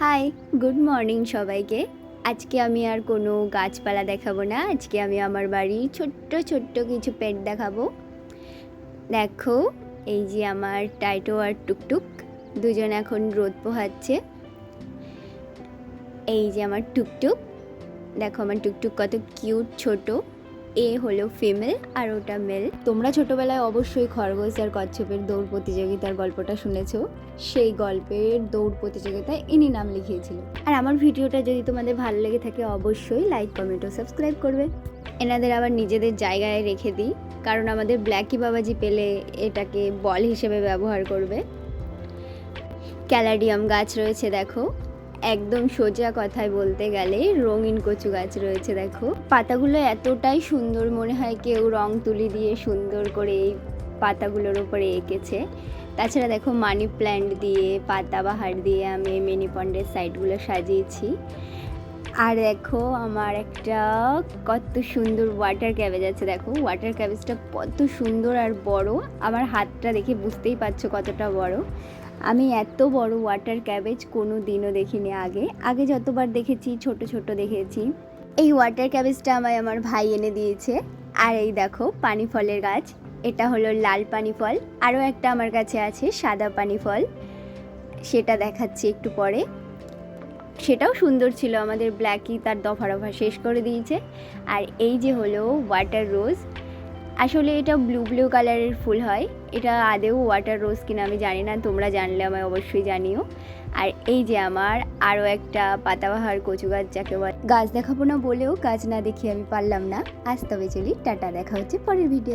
Hi good morning সবাইকে। আজকে আমি আর কোনো গাছপালা দেখাবো না। আজকে আমি আমার বাড়ি ছোট্ট ছোট্ট কিছু পেট দেখাবো। দেখো, এই যে আমার টাইটো আর টুকটুক দুজন এখন রোদ পোহাচ্ছে। এই যে আমার টুকটুক দেখো আমার টুকটুক কত কিউট ছোট। এ হলো ফিমেল আর ওটা মেল। তোমরা ছোটবেলায় অবশ্যই খরগোশ আর কচ্ছপের দৌড় প্রতিযোগিতার গল্পটা শুনেছো। সেই গল্পের দৌড় প্রতিযোগিতায় ইনি নাম লিখিয়েছিল। আর আমার ভিডিওটা যদি তোমাদের ভালো লেগে থাকে অবশ্যই লাইক কমেন্ট ও সাবস্ক্রাইব করবে। এনাদের আবার নিজেদের জায়গায় রেখে দিই, কারণ আমাদের ব্ল্যাকি বাবাজি পেলে এটাকে বল হিসেবে ব্যবহার করবে। ক্যালাডিয়াম গাছ রয়েছে দেখো। একদম সোজা কথায় বলতে গেলে রঙিন কচু গাছ রয়েছে, দেখো। পাতাগুলো এতটাই সুন্দর মনে হয় কেউ রং তুলি দিয়ে সুন্দর করে এই পাতাগুলোর ওপরে এঁকেছে। তাছাড়া দেখো মানি প্ল্যান্ট দিয়ে পাতাবাহার দিয়ে আমি মিনি পন্ডের সাইডগুলো সাজিয়েছি। আর দেখো আমার একটা কত সুন্দর ওয়াটার ক্যাবেজ আছে, দেখো। ওয়াটার ক্যাবেজটা কত সুন্দর আর বড়। আমার হাতটা দেখে বুঝতেই পারছ কতটা বড়। আমি এত বড় ওয়াটার ক্যাবেজ কোনো দিনও দেখিনি আগে। আগে যতবার দেখেছি, ছোট ছোট দেখেছি। এই ওয়াটার ক্যাবেজটা আমায় আমার ভাই এনে দিয়েছে। আর এই দেখো, পানি ফলের গাছ। এটা হলো লাল পানি ফল। আরও একটা আমার কাছে আছে, সাদা পানি ফল। সেটা দেখাচ্ছি একটু পরে। সেটাও সুন্দর ছিল। আমাদের ব্ল্যাকি তার দফা রফা শেষ করে দিয়েছে। আর এই যে হলো ওয়াটার রোজ আসলে এটা ব্লু ব্লু কালারের ফুল হয়। এটা আদেও ওয়াটার রোজ কিনা আমি জানি না, তোমরা জানলে আমায় অবশ্যই জানিও। আর এই যে আমার আরও একটা পাতাবাহার কচু গাছ, যাকে গাছ দেখাবো না বলেও, গাছ না দেখিয়ে আমি পারলাম না। আজ তবে চলি, টাটা, দেখা হচ্ছে পরের ভিডিও